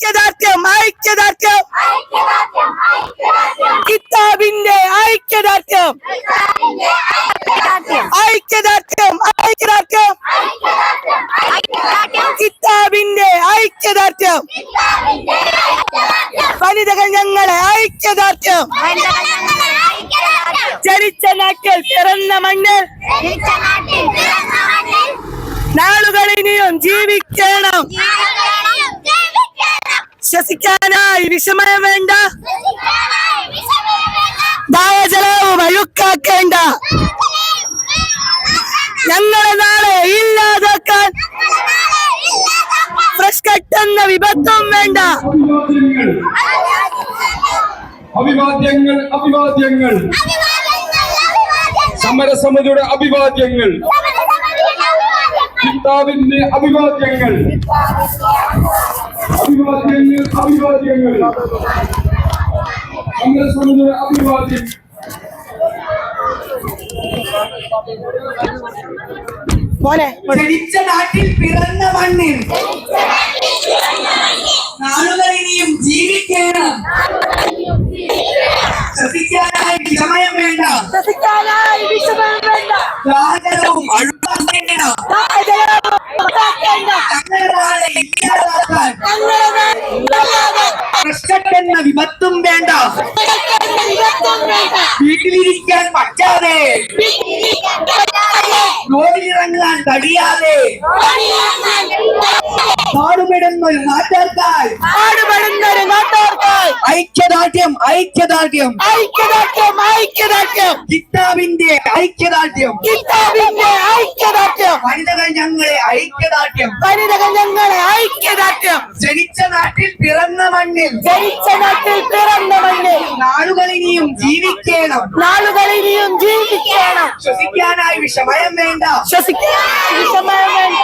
ഐക്യദാർഢ്യം ഐക്യദാർഢ്യം. കിതാബിന്റെ ഐക്യദാർഢ്യം. ഐക്യദാർഢ്യം. ഐക്യദാർഢ്യം കിതാബിന്റെ ഐക്യദാർഢ്യം. വനിതകൾ ഞങ്ങളെ ഐക്യദാർഢ്യം. ജനിച്ച നാട്ടിൽ പിറന്ന മണ്ണിൽ നാളുകൾ ഇനിയും ജീവിക്കണം. ശ്വസിക്കാനായി വിഷമയം വേണ്ട. ദാഹജലവും അഴുക്കാക്കേണ്ട. ഞങ്ങളെ നാളെ ഇല്ലാതാക്കാൻ. ഫ്രഷ് കട്ടെന്ന വിപത്തും വേണ്ട. അഭിവാദ്യങ്ങൾ അഭിവാദ്യങ്ങൾ. സമരസമിതിയുടെ അഭിവാദ്യങ്ങൾ. പിതാവിന്റെ അഭിവാദ്യങ്ങൾ. അഭിവാദ്യങ്ങൾ അഭിവാദ്യങ്ങൾ. സമരസമിതിയുടെ അഭിവാദ്യം. മോനെ ജനിച്ച നാട്ടിൽ പിറന്ന മണ്ണിൽ നാളുകൾ ഇനിയും ജീവിക്കണം. ശ്രദ്ധിക്കാനായി വിഷമയം വേണ്ട. ശ്വസിക്കാനായി വിഷമയം വേണ്ട. ദാഹജലവും അഴുക്കാക്കേണ്ട. ദാഹജലവും അഴുക്കാക്കേണ്ട. ഞങ്ങളുടെ നാളെ ഇല്ലാതാക്കാൻ ഞങ്ങളെ നാളെ ഇല്ലാതാക്കാൻ പ്രശ്നക്കെന്ന വിപത്തും വേണ്ട. വിപത്തും വേണ്ട വീട്ടിലിരിക്കാൻ പറ്റാതെ. റോഡിലിറങ്ങാൻ കഴിയാതെ പാടുപെടുന്ന ഒരു നാട്ടുകാർക്കായി. പാടുപെടുന്ന ഒരു നാട്ടുകാർക്കായി. ഐക്യദാർഢ്യം ഐക്യദാർഢ്യം. ഐക്യദാർഢ്യം ഐക്യദാർഢ്യം. കിതാബിന്റെ ഐക്യദാർഢ്യം. കിതാബിന്റെ ഐക്യദാർഢ്യം. വനിതകൾ ഞങ്ങളെ ഐക്യദാർഢ്യം. വനിതകൾ ഞങ്ങളെ ഐക്യദാർഢ്യം. ജനിച്ച നാട്ടിൽ പിറന്ന മണ്ണിൽ. ജനിച്ച നാട്ടിൽ പിറന്ന മണ്ണിൽ. നാളുകൾ ഇനിയും ജീവിക്കണം. നാളുകൾ ഇനിയും ജീവിക്കണം. ശ്വസിക്കാനായി വിഷമയം വേണ്ട ശ്വസിക്കാൻ വിഷമയം വേണ്ട